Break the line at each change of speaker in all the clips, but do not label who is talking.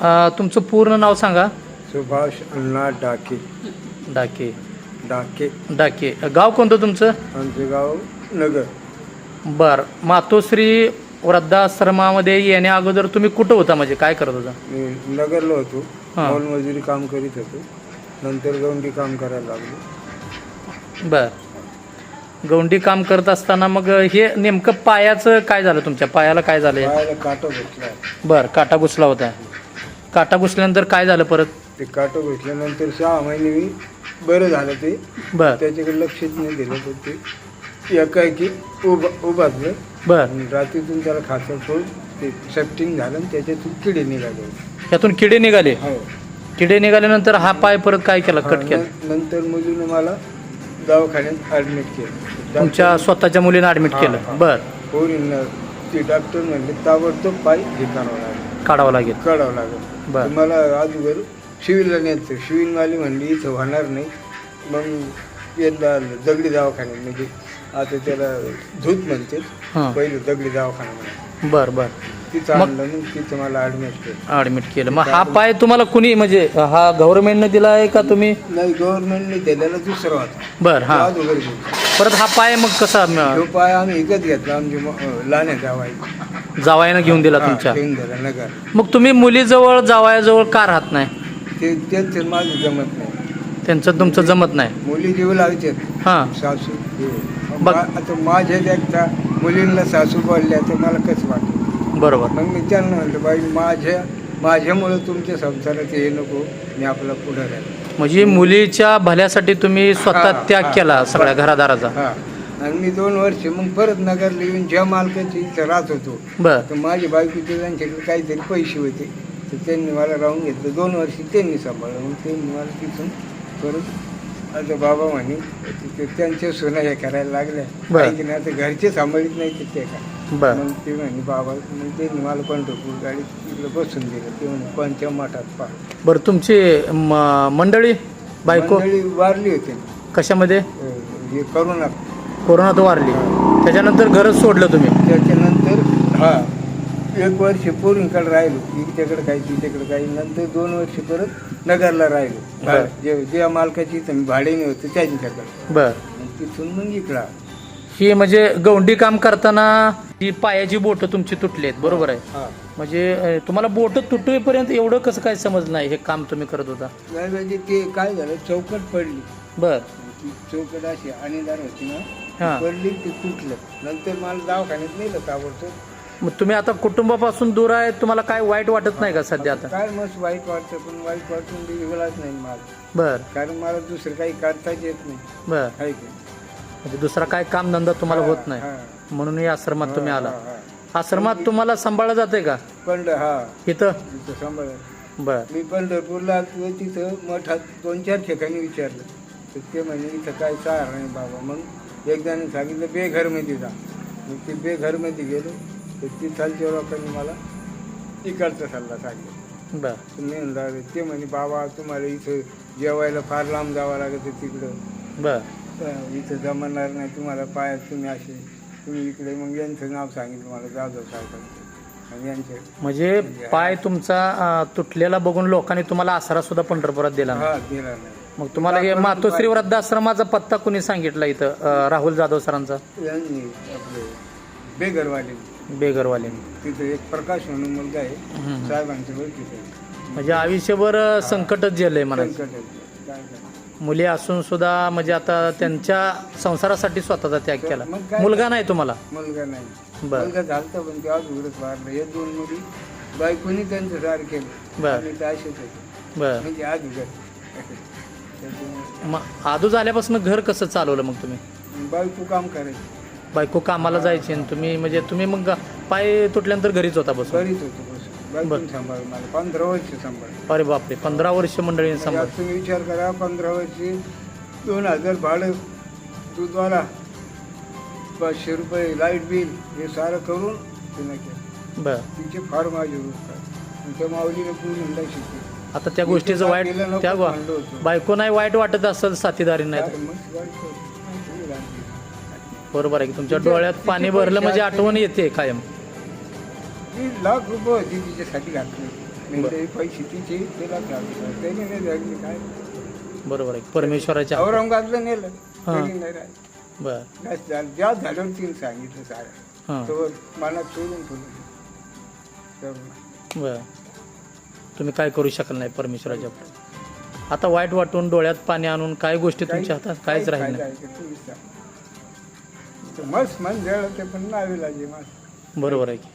अ, तुमचं पूर्ण नाव सांगा.
सुभाष अण्णा डाके.
डाके.
डाके.
डाके. गाव कोणतं तुमचं?
आमचे गाव नगर.
बर. मातोश्री वृद्धाश्रमामध्ये येण्या अगोदर तुम्ही कुठं होता? म्हणजे काय करत होता?
मी नगरला होतो.
हा.
मोलमजुरी काम करीत होतो. नंतर गौंडी काम करायला लागलो.
बर. गौंडी काम करत असताना मग हे नेमकं पायाचं काय झालं तुमच्या? पायाला काय झालं
पायाला काटा बसला
बर. काटा घुसला होता. काटा घुसल्यानंतर काय झालं परत?
ते काटा बसल्यानंतर सहा महिने मी बरं झालं ते.
बर.
त्याच्याकडे लक्षच नाही दिलं पण ते एकाएकी उभा उभारलं
बर.
आणि रात्रीतून त्याला खासं फोड ते सेफ्टिंग झालं आणि त्याच्यातून किडे निघाले.
यातून किडे निघाले?
हो.
किडे निघाल्यानंतर हा पाय परत काय केला? कट केला?
न- नंतर मुलीनं मला दवाखान्यात ॲडमिट केलं.
तुमच्या स्वतःच्या मुलीनं ऍडमिट
हा,
केलं. बर.
पोरींना ते डॉक्टर म्हणले ताबडतोब पाय हे करावं. लागेल
काढावं लागेल.
काढावं लागेल.
बर.
मला अगोदर शिवीला न्यायचं शिवीनवाली म्हणली इथं होणार नाही. मग यंदा दगडी दवाखान्यात म्हणजे आता त्याला धूत म्हणते.
हां.
पहिलं दगडी दवाखाना म्हणा
बर बर.
तिथं आणलं मग तिथं मला ॲडमिट केलं.
ऍडमिट केलं. मग हा पाय तुम्हाला कुणी म्हणजे हा गव्हर्नमेंटने दिला आहे का तुम्ही?
नाही गव्हर्नमेंटने दिलेला दुसरा होता.
बर हा.
अगोदर.
परत हा पाय मग कसा म-
तो पाय आम्ही विकत घेतला आमची लहान्या जावाई
जावयानं घेऊन दिला
हा,
तुमच्या.
घेऊन नगर.
मग तुम्ही मुलीजवळ जावयाजवळ का राहत नाही?
ते त्यांचं माझं जमत नाही.
त्यांचं तुमचं जमत नाही.
मुली जीव लागते
हां.
सासू जीव.
बघ.
मा- आता माझ्या देखता मुलींना सासू पडल्या तर मला कसं वाटतं?
बरोबर.
मग मी त्यांना म्हणलं बाई माझ्या माझ्यामुळं तुमच्या संसारात हे नको मी आपला पुढं राहील.
म्हणजे मुलीच्या भल्यासाठी तुम्ही स्वतः
हा,
त्याग
हा.
केला सगळ्या घरादाराचा.
हा. आणि मी दोन वर्ष मग परत नगरला येऊन ज्या मालकाची इथं राहत होतो
बर.
तर माझी बायकोचे त्यांच्याकडे काहीतरी पैसे होते. तर त्यांनी मला राहून घेतलं. दोन वर्ष त्यांनी सांभाळलं. मग त्यांनी मला तिथून परत आता बाबा म्हणे तिथे त्यांच्या सोना हे करायला लागल्या.
बरं.
काही की नाही आता घरचे सांभाळीत नाही ते ते का
बर.
मग ते म्हणे बाबा मग त्यांनी मला पंढरपूर गाडी तिकडे बसून दिलं. ते म्हणे पंच्या मठात पा
बर तुमची म- मंडळी बायको?
मंडळी वारली होती.
कशामध्ये?
अं, हे करोना
कोरोनात वारली. त्याच्यानंतर घरच सोडलं तुम्ही.
त्याच्यानंतर हा. एक वर्ष पोरींकडे राहिलो. इकडच्याकडे काही तिच्याकडे काही नंतर दोन वर्ष परत नगरला राहिलो.
बरं.
जे ज्या मालकाची इथं मी भाड्याने होते त्यांच्याकडे.
बर.
तिथून मग इकडं.
ही म्हणजे गौंडी काम करताना ही पायाची बोट तुमची तुटली आहेत बरोबर आहे?
हा.
म्हणजे अं, तुम्हाला बोट तुटवेपर्यंत एवढं कसं काय समज नाही हे काम तुम्ही करत होता?
म्हणजे ते काय झालं चौकट पडली.
बर.
ती चौकट अशी आणीदार होती ना
हा.
पडली ते तुटलं. नंतर मला दवाखान्यात नेलं ताबडतोब.
मग तुम्ही आता कुटुंबापासून दूर आहे तुम्हाला काय वाईट वाटत नाही का सध्या आता
काय मस्त वाईट वाटतं पण वाईट वाटून वेगळाच नाही मला
बर.
कारण मला दुसरं काही करताच येत नाही.
बर.
की?
म्हणजे दुसरा काय काम धंदा तुम्हाला होत नाही.
हा.
म्हणून या आश्रमात तुम्ही आला.
हा, हा.
आश्रमात तुम्हाला सांभाळलं जाते का?
पंढ हा.
इथं?
तिथं सांभाळ
बर.
मी पंढरपूरला आलो तिथं मठात दोन चार ठिकाणी विचारलं. तर ते म्हणे इथं काय चार नाही बाबा. मग एकदाने सांगितलं बेघरमध्ये जा मग ते बेघरमध्ये गेलो. तर तिथालच्या लोकांनी मला इकडचा सल्ला सांगितला.
बर.
म्हणलं ते म्हणे बाबा तुम्हाला इथं जेवायला फार लांब जावं लागतं तिकडं.
बर.
इथं जमणार नाही तुम्हाला पायात तुम्ही असे तुम्ही इकडे मग यांचं नाव सांगितलं मला जाधव साहेबांचं आणि यांचे
म्हणजे पाय तुमचा तुटलेला बघून लोकांनी तुम्हाला आसरा सुद्धा पंढरपुरात दिला.
हा दिला नाही.
मग तुम्हाला हे मातोश्री वृद्धाश्रमाचा पत्ता कुणी सांगितला इथं अं, राहुल जाधव सरांचा?
यांनी आपले तिथे एक प्रकाश म्हणून मुलगा आहे. साहेबांच्या ओळखीचं आहे.
म्हणजे आयुष्यभर अं, संकटच
संकट आहे. काय करणार?
मुली असून सुद्धा म्हणजे आता त्यांच्या संसारासाठी स्वतःचा त्याग केला.
मग काय?
मुलगा नाही तुम्हाला?
मुलगा नाही.
बर.
मुलगा झालता पण ते आज उघडच वारलं. हे दोन मुली बायकोनी त्यांचं सार केलं.
बर.
आणि ते असेच होते.
बर.
म्हणजे आज उघड
मग आदू झाल्यापासून घर कसं चालवलं मग तुम्ही?
बायको काम करायची
बायको कामाला जायची आणि तुम्ही म्हणजे तुम्ही मग पाय तुटल्यानंतर घरीच होता बसून?
होतो बस. सांभाळ मला. पंधरा वर्ष सांभाळ.
अरे बापरे पंधरा वर्ष मंडळीने सांभाळ.
यात तुम्ही विचार करा पंधरा वर्षी दोन हजार भाडं दूधवाला पाचशे रुपये लाइट बिल हे सारं करून तिनं केलं.
बर.
तिचे फार माझे आणि त्या माऊलीने पूर्ण शिकली
आता त्या गोष्टीचं वाईट त्या. बायको नाही वाईट वाटत असेल साथीदारी नाही? बरोबर आहे की तुमच्या डोळ्यात पाणी भरलं म्हणजे. आठवण येते कायम.
लाख रुपये होती तिच्यासाठी घातली. पैसे तिचे तिला घालतो त्याने नाही लागले काय?
बरोबर आहे परमेश्वराच्या.
औरंगाबादला नेलं.
हा.
तरी नाही राहिलं.
बर.
जास्त झालं. जास्त झाल्यावर तिने सांगितलं सारं
हां.
तो मनात सोडून ठेवलं. तर
बर. तुम्ही काय करू शकल नाही परमेश्वराच्या पुढे. आता वाईट वाटून डोळ्यात पाणी आणून काय गोष्टी तुमच्या हातात? काहीच
काही
राहील नाही बरोबर आहे की.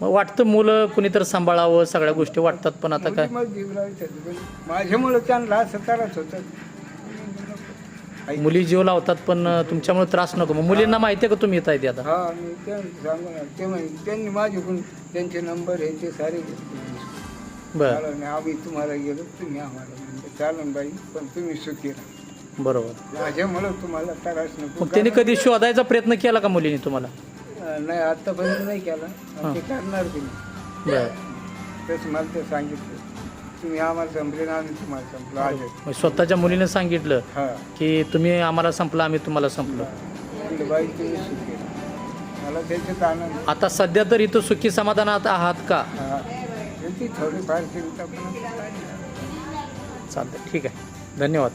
मग वाटतं मुलं कुणीतर सांभाळावं सगळ्या गोष्टी वाटतात पण आता काय?
पण माझ्यामुळं त्यांना होतात ऐक-
मुली जीव लावतात पण तुमच्यामुळे त्रास नको. मग मुलींना माहिती आहे का तुम्ही येत आहे आता?
त्यांनी माझ्याकडून त्यांचे नंबर ते सारे
बर.
आम्ही तुम्हाला गेलो तुम्ही आम्हाला म्हणलं चालन बाई पण तुम्ही सुखी राहा.
बरोबर.
माझ्यामुळं तुम्हाला त्रास नको
मग त्यांनी कधी शोधायचा प्रयत्न केला का मुलीने तुम्हाला?
अं, नाही आतापर्यंत नाही केला. आणि ते करणार तुम्ही
बर.
तसं मला ते सांगितलं. तुम्ही आम्हाला संपले ना आम्ही तुम्हाला संपलो. आज
मग स्वतःच्या मुलीने सांगितलं
हा.
की तुम्ही आम्हाला संपला आम्ही तुम्हाला संपलो.
म्हणलं बाई तुम्ही सुखी राहा. मला त्याच्यात आनंद
आता सध्या तर इथं सुखी समाधानात आहात का?
हा. ती थोडीफार चिंता पण
चालतं ठीक आहे. धन्यवाद.